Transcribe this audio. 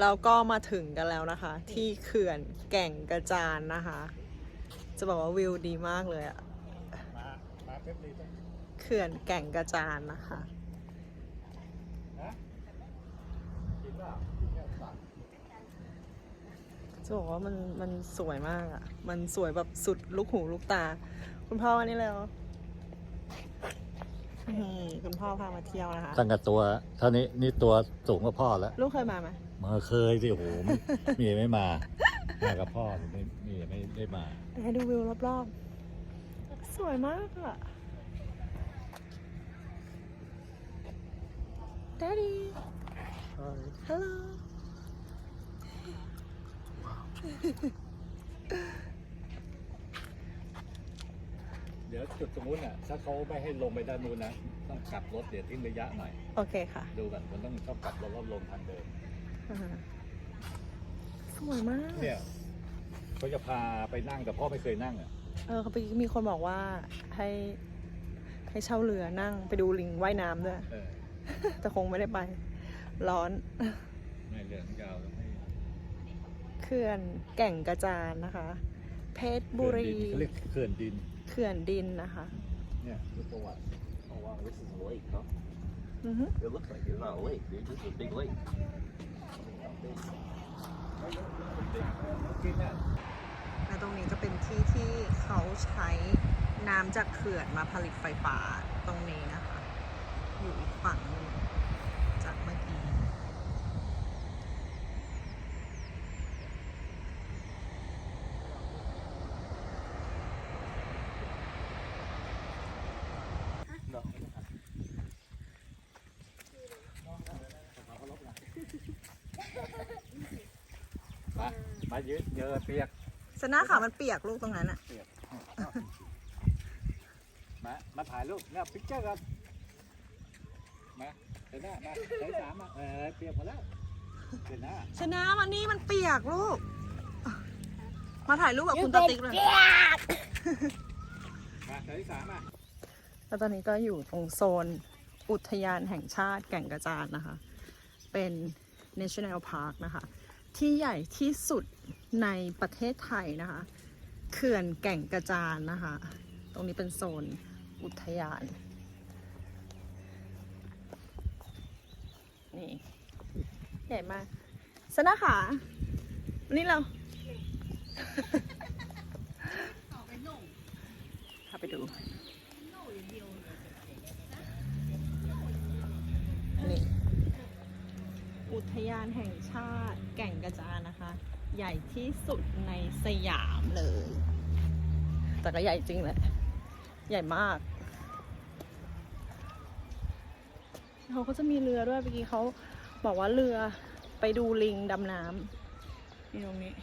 แล้วก็มาถึงกันแล้วนะคะ ที่เขื่อนแก่งกระจานนะคะ จะบอกว่าวิวดีมากเลยอะมามาเพชรบุรีต้องเขื่อนแก่งกระจานนะคะนะกินเปล่ากินแค่สั่งจะบอกว่ามันมันสวยมากอะมันสวยแบบสุดลูกหูลูกตา คุณพ่อวันนี้แล้ว คุณพ่อพามาเที่ยวนะคะ ตั้งแต่ตัวเท่านี้นี่ตัวสูงกว่าพ่อแล้วลูกเคยมาไหมมาเคยสิโอ้โหไม่มีไม่มามากับพ่อไม่มีไม่ได้มาให้ดูวิวรอบๆ สวยมากอะ Daddy Hello เดี๋ยวจุดตรงนู้นอะถ้าเขาไม่ให้ลงไปด้านนู้นนะต้องกลับรถเดี๋ยวทิ้งระยะหน่อย โอเคค่ะ ดูกันมันต้องชอบกลับรถแล้วลงทางเดิมอ่าสวยมาก เนี่ยเขาจะพาไปนั่งแต่พ่อไม่เคยนั่งอะเออเขาไปมีคนบอกว่าให้ให้เช่าเรือนั่งไปดูลิงว่ายน้ำด้วย เออแต่คงไม่ได้ไป ร้อนไม่เรื่องยาวต้องให้เขื่อนแก่งกระจานนะคะ เพชรบุรี เขาเรียกเขื่อนดินเขื่อนดินนะคะเนี่ยรูปประวัติ Oh wow, this is a lake, huh? อือฮึ It looks like it's not a lake, dude. This is a big lake. กินอะและตรงนี้ก็เป็นที่ที่เขาใช้น้ำจากเขื่อนมาผลิตไฟฟ้าตรงนี้นะคะ อยู่อีกฝั่งหนึงจากเมื่อกี้ มามายืดเยอะเปียกสนาขามันเปียกลูกตรงนั้นอะเปียกมามาถ่ายรูปเนี่ยพิกเจอร์กันมาเดินหน้ามาใช้สามมาเออเปียกหมดแล้วเดินหน้าชนะมันนี่มันเปียกลูก มาถ่ายรูปกับคุณตาติ๊กเลยมาใช้สามมาแล้วตอนนี้ก็อยู่ตรงโซนอุทยานแห่งชาติแก่งกระจานนะคะ เป็น national park นะคะ ที่ใหญ่ที่สุดในประเทศไทยนะคะเขื่อนแก่งกระจานนะคะ ตรงนี้เป็นโซนอุทยาน นี่ ใหญ่มากสนะขาวันนี้เราพาไปดู นี่ อุทยานแห่งชาติแก่งกระจานนะคะ ใหญ่ที่สุดในสยามเลย แต่ก็ใหญ่จริงแหละใหญ่มากเขาก็จะมีเรือด้วยเมื่อกี้เขาบอกว่าเรือไปดูลิงดำน้ำนี่ตรงนี้